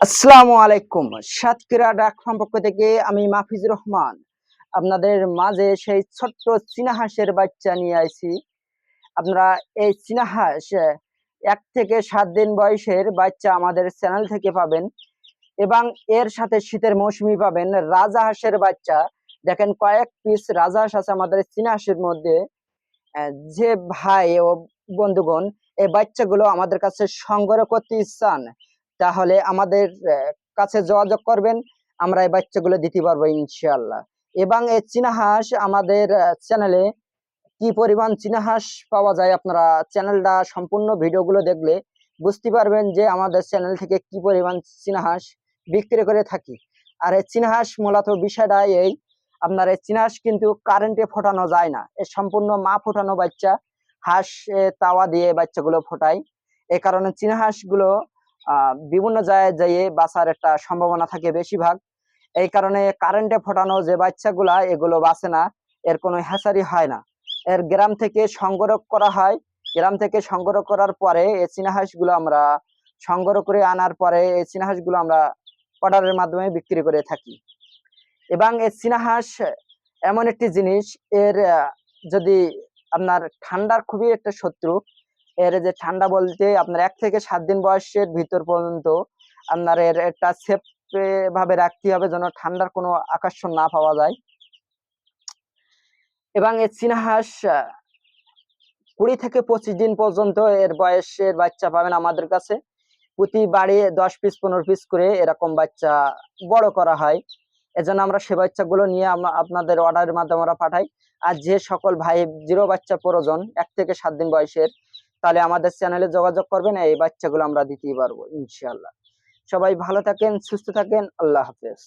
আসসালামু আলাইকুম। সাতক্ষীরা ডাক পক্ষ থেকে আমি মাহফিজুর রহমান। আপনাদের মাঝে সেই ছোট্ট চীনা হাঁসের বাচ্চা নিয়ে আইছি। আপনারা এই চীনা হাঁস এক থেকে সাত দিন বয়সের বাচ্চা আমাদের চ্যানেল থেকে পাবেন এবং এর সাথে শীতের মৌসুমি পাবেন রাজা হাঁসের বাচ্চা। দেখেন কয়েক পিস রাজা হাঁস আছে আমাদের চীনা হাঁসের মধ্যে। যে ভাই ও বন্ধুগণ, এই বাচ্চাগুলো আমাদের কাছে সংগ্রহ করতে চান। তাহলে আমাদের কাছে যোগাযোগ করবেন। আমরা এই বাচ্চাগুলো দিতে পারব ইনশাল্লাহ এবং এই চীনা হাঁস আমাদের চ্যানেলে কি পরিমাণ চীনা হাঁস পাওয়া যায় আপনারা চ্যানেলটা সম্পূর্ণ ভিডিওগুলো দেখলে বুঝতে পারবেন যে আমাদের চ্যানেল থেকে কি পরিমাণ চীনা হাঁস বিক্রি করে থাকি। আর এই চীনা হাঁস মূলত বিষয়টা এই, আপনার এই চীনা হাঁস কিন্তু কারেন্টে ফোটানো যায় না। এ সম্পূর্ণ মা ফোটানো বাচ্চা হাঁস তাওয়া দিয়ে বাচ্চাগুলো ফোটায়। এ কারণে চীনা হাঁসগুলো আহ বিভিন্ন জায়গায় যেয়ে বাঁচার একটা সম্ভাবনা থাকে বেশিরভাগ। এই কারণে কারেন্টে ফোটানো যে বাচ্চাগুলা, এগুলো বাঁচে না, এর কোনো হ্যাচারি হয় না। এর গ্রাম থেকে সংগ্রহ করা হয়। গ্রাম থেকে সংগ্রহ করার পরে এই চীনা হাঁসগুলো আমরা সংগ্রহ করে আনার পরে এই চীনা হাঁসগুলো আমরা অর্ডারের মাধ্যমে বিক্রি করে থাকি। এবং এই চীনা হাঁস এমন একটি জিনিস, এর যদি আপনার ঠান্ডার খুবই একটা শত্রু এর যে ঠান্ডা বলতে আপনার এক থেকে সাত দিন বয়সের ভিতর পর্যন্ত আপনার এর একটা সেফ ভাবে রাখতে হবে যেন ঠান্ডার কোনো আকর্ষণ না পাওয়া যায়। এবং এর চিনাহাঁস কুড়ি থেকে পঁচিশ দিন পর্যন্ত এর বয়সের বাচ্চা পাবেন আমাদের কাছে। প্রতি বাড়ি দশ পিস পনেরো পিস করে এরকম বাচ্চা বড় করা হয়। এজন্য আমরা সে বাচ্চাগুলো নিয়ে আমরা আপনাদের অর্ডারের মাধ্যমে আমরা পাঠাই। আর যে সকল ভাই জিরো বাচ্চা প্রয়োজন, এক থেকে সাত দিন বয়সের তাহলে আমাদের চ্যানেলে যোগাযোগ করবেন, এই বাচ্চাগুলো আমরা দিতেই পারব ইনশাল্লাহ সবাই ভালো থাকেন, সুস্থ থাকেন, আল্লাহ হাফেজ।